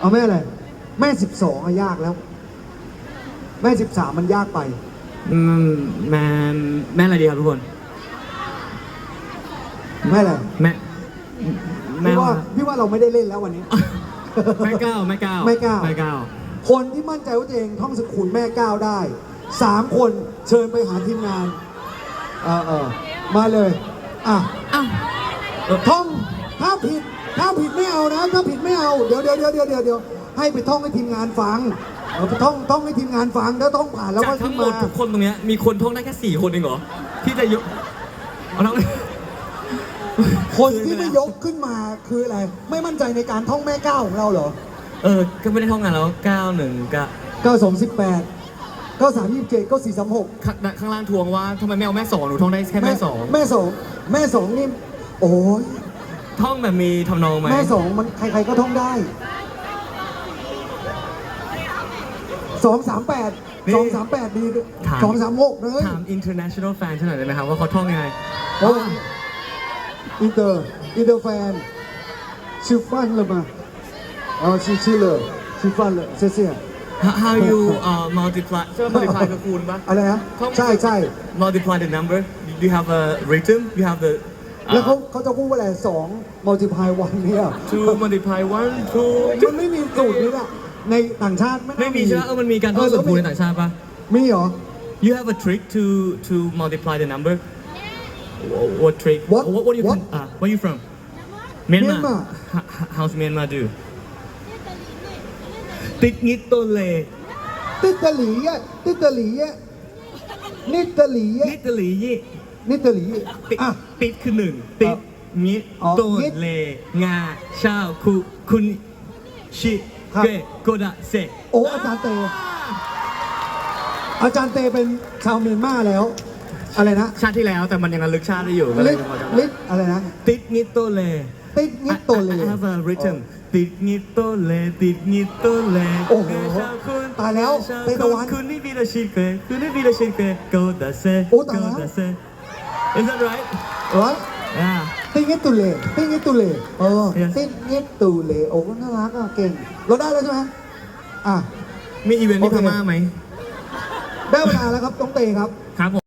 เอาแม่อะไร แม่สิบสองอะยากแล้ว แม่สิบสามมันยากไป อืมแม่แม่อะไรดีครับทุกคน แม่อะไรแม่แม่พี่ว่าว่าพี่ว่าเราไม่ได้เล่นแล้ววันนี้ แม่เก้าแม่เก้าแม่เก้า แม่เก้าคนที่มั่นใจว่าตัวเองท่องสกุลแม่ก้าวได้สามคนเชิญไปหาทีมงาน เออเออมาเลย อะ อ้าวท่องถ้าผิด ถ้าผิดไม่เอานะ ถ้าผิดไม่เอา เดี๋ยวเดี๋ยวเดี๋ยวเดี๋ยวเดี๋ยวเดี๋ยวให้ไปท่องให้ทีมงานฟังเออไปท่องท่องให้ทีมงานฟังแล้วท่องผ่านแล้วจาก็กทั้ขึ้งนหมมาดทุกคนตรงเนี้ยมีคนท่องได้แค่สี่คนเองเหรอที่จะยกเอาทั้งคนที่ไม่ยกขึ้นมาคืออะไร ไม่มั่นใจในการท่องแม่ก้าวของเราเหรอ เออ ก็ไม่ได้ท่องงานแล้วเก้าหนึ่งกะเก้าสองสิบแปดเก้าสามยี่สิบเจ็ดเก้าสี่สามหกข้างข้างล่างทวงว่าทำไมไม่เอาแม่สองหนูท่องได้แค่แม่สอง แม่สองแม่สองนี่ โอ้ย ท่องแบบมีทำนองไหมแม่สองมันใครๆก็ท่องได้สองสามแปดสองสามแปดดีสองสามหกเลยถาม international fan ฉันหน่อยได้ไหมครับ ว่าเขาท่องยังไงโอ้ยอินเตอร์อินเตอร์แฟนชื่อฟันเลยมาเอาชื่อชื่อเลยชื่อฟันเลยเสีย How- how you uh, multiply ใช่ไหม multiply คือคูณปะอะไรนะใช่ใช่ multiply the number do you have a rhythm you have the แล้วเขาเขาจะพูดว่าอะไรสอง multiply one เนี่ย two multiply one two มันไม่มีสูตรนี้แหละในต่างชาติไม่น่าไม่มีใช่ไหมเออมันมีการท่องสูตรคูณในต่างชาติปะ มีเหรอ you have a trick to to multiply the number Wha- what trick What? what, what you What? uh, where you from Myanmar Myanmar. H- h- how's Myanmar do ติ๊กนิดตัวเลติตะหลีอะติตะหลีอะนิตะหลีอะนิดตะหลียี่ นิตะหลีติ๊กอะ ติ๊กคือหนึ่งติ๊กนิดอ๋อตัวนิดเลงาชาคุคุณชิครับ เกโกดะเซโอ้อาจารย์เต อาจารย์เตเป็นชาวเมียนมาแล้ว อะไรนะชาติที่แล้วแต่มันยังระลึกชาติได้อยู่ก็เลลิยศพอจำลิศอะไรนะ ติ๊กนิดตัวเล ติดนิดโตเล I, I have a written ติดนิดโตเลติดนิดโตเลโอ้โหเดชะคุณตายแล้วดชะเตตะวันคุณนี่มีแต่ชิเกคุณนี่มีแต่ชิเกโกดะเซโอ้ตายแล้วโกดะเซ Is that right ร้อย yeah ติดนิดตุเลติดนิดตุเลเออ Yes ติดนิดตุเลโอ้น่ารักอะเก่งเราได้แล้วใช่ไหมอะ มีอีเวนต์ที่โอเคพม่าไหม ได้เวลาแล้วครับต้องเตครับ ครับผม